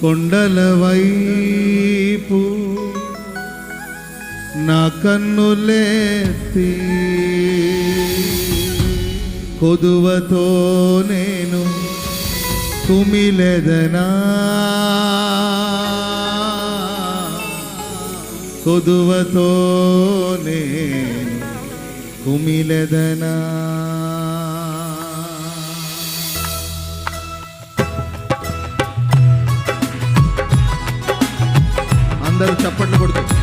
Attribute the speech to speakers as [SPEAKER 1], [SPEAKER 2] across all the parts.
[SPEAKER 1] కొండల వైపు నా కన్నులేతి కొదువతో నేను కుమిలెదనా. కొదువతో నేను కుమిలెదనా. చెప్పండి కొడుతుంది.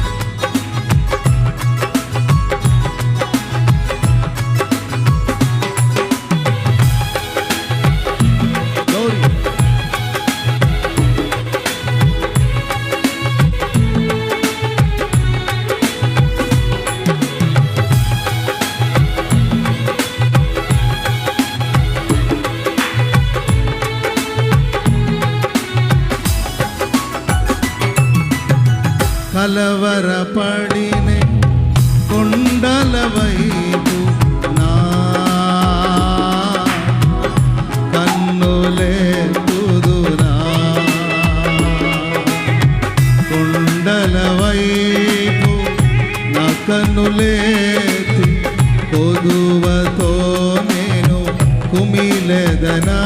[SPEAKER 1] కలవరపడిన కొండల వైపు నా కన్నులే కన్నులేదునా కొండల వైపు నా కన్నులేతి కొదువతో నేను కుమిలెదనా.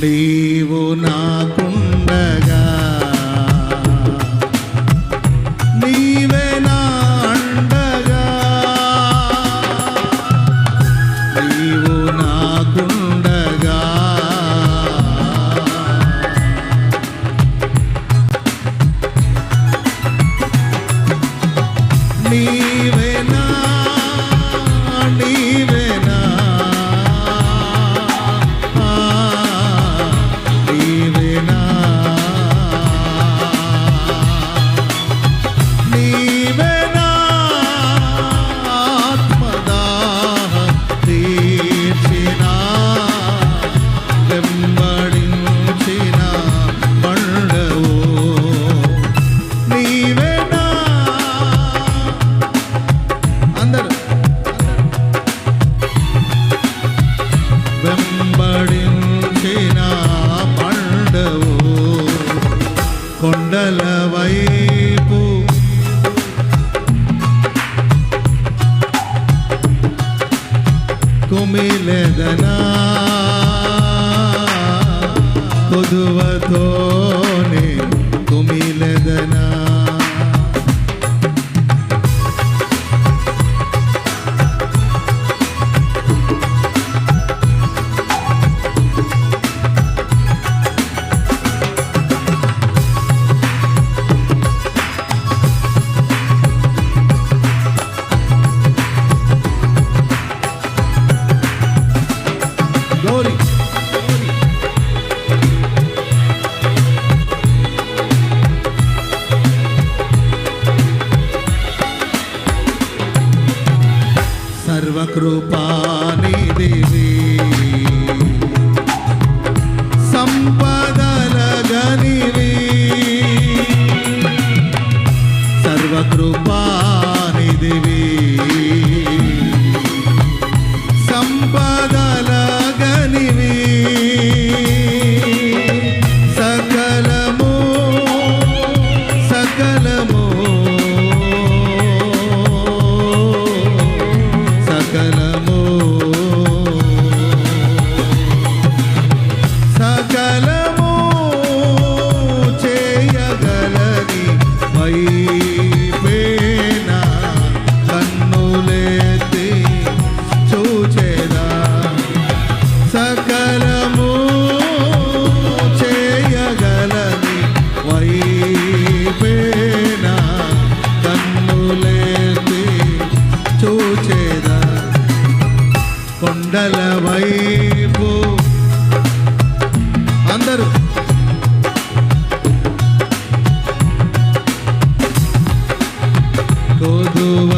[SPEAKER 1] నీవు నాకుండగా. నీవే నా అండగా. నీవు నాకుండగా. నీవే నా కొదువతో నేను సర్వకృపానిధివి సంపదల గనివి. సర్వకృపానిధివి కొండల వైపు అందరూ. తోదువ